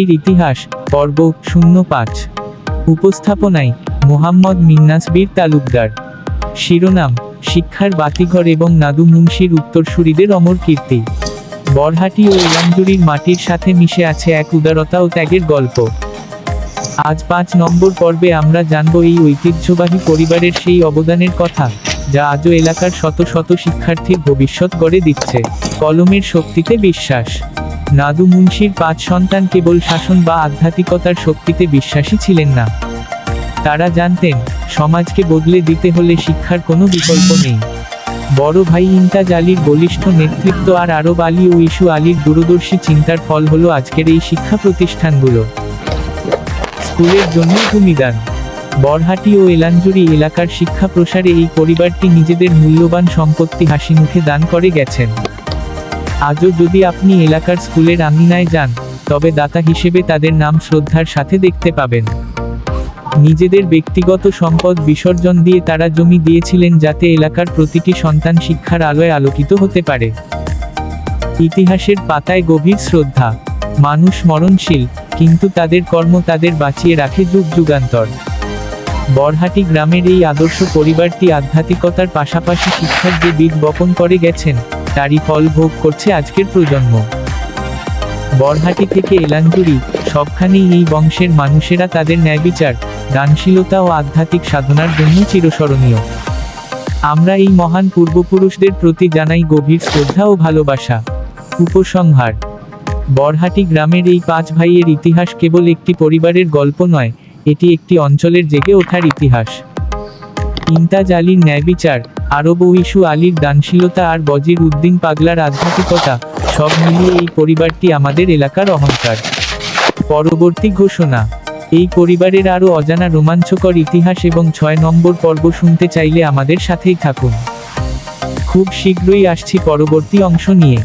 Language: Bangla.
এর ইতিহাস, পর্ব শূন্য পাঁচ। উপস্থাপনায় মোহাম্মদ মিন্নাস বীর তালুকদার। শিরোনাম, শিক্ষার বাতিঘর এবং নাদু মুন্সির উত্তরসূরিদের অমর কীর্তি। বরহাটি ও এলামজুরির মাটির সাথে মিশে আছে এক উদারতা ও ত্যাগের গল্প। আজ পাঁচ নম্বর পর্বে আমরা জানব এই ঐতিহ্যবাহী পরিবারের সেই অবদানের কথা, যা আজও এলাকার শত শত শিক্ষার্থীর ভবিষ্যৎ গড়ে দিচ্ছে। কলমের শক্তিতে বিশ্বাস। নাদু মুন্সির পাঁচ সন্তান কেবল শাসন বা আধ্যাত্মিকতার শক্তিতে বিশ্বাসী ছিলেন না। তারা জানতেন, সমাজকে বদলে দিতে হলে শিক্ষার কোনো বিকল্প নেই। বড় ভাই ইমতাজ আলীর বলিষ্ঠ নেতৃত্ব আর আরব আলী ও ইস্যু আলীর দূরদর্শী চিন্তার ফল হলো আজকের এই শিক্ষা প্রতিষ্ঠানগুলো। স্কুলের জন্য ভূমিদান। বরহাটি ও এলাঞ্জুরি এলাকার শিক্ষা প্রসারে এই পরিবারটি নিজেদের মূল্যবান সম্পত্তি হাসি মুখে দান করে গেছেন। আজও যদি আপনি এলাকার স্কুলের আঙিনায় যান, তবে দাতা হিসেবে তাদের নাম শ্রদ্ধার সাথে দেখতে পাবেন। নিজেদের ব্যক্তিগত সম্পদ বিসর্জন দিয়ে তারা জমি দিয়েছিলেন যাতে এলাকার প্রতিটি সন্তান শিক্ষার আলোয় আলোকিত হতে পারে। ইতিহাসের পাতায় গভীর শ্রদ্ধা। মানুষ মরণশীল, কিন্তু তাদের কর্ম তাদের বাঁচিয়ে রাখে যুগ যুগান্তর। বরহাটি গ্রামের এই আদর্শ পরিবারটি আধ্যাত্মিকতার পাশাপাশি শিক্ষার যে বীজ বপন করে গেছেন তারই ফল ভোগ করছে আজকের প্রজন্ম। বরহাটি থেকে এলাঞ্জুরি সবখানেই এই বংশের মানুষেরা তাদের ন্যায়বিচার, দানশীলতা ও আধ্যাত্মিক সাধনার জন্য চিরস্মরণীয়। আমরা এই মহান পূর্বপুরুষদের প্রতি জানাই গভীর শ্রদ্ধা ও ভালোবাসা। উপসংহার। বরহাটি গ্রামের এই পাঁচ ভাইয়ের ইতিহাস কেবল একটি পরিবারের গল্প নয়, এটি একটি অঞ্চলের জেগে ওঠার ইতিহাস। ইমতাজ আলীর ন্যায়বিচার আরব ইস্যু আলীর দানশীলতা আর বজির উদ্দিন পাগলার আধ্যাত্মিকতা, সব মিলিয়ে এই পরিবারটি আমাদের এলাকার অহংকার। পরবর্তী ঘোষণা, এই পরিবারের আরও অজানা রোমাঞ্চকর ইতিহাস এবং ছয় নম্বর পর্ব শুনতে চাইলে আমাদের সাথেই থাকুন। খুব শীঘ্রই আসছি পরবর্তী অংশ নিয়ে।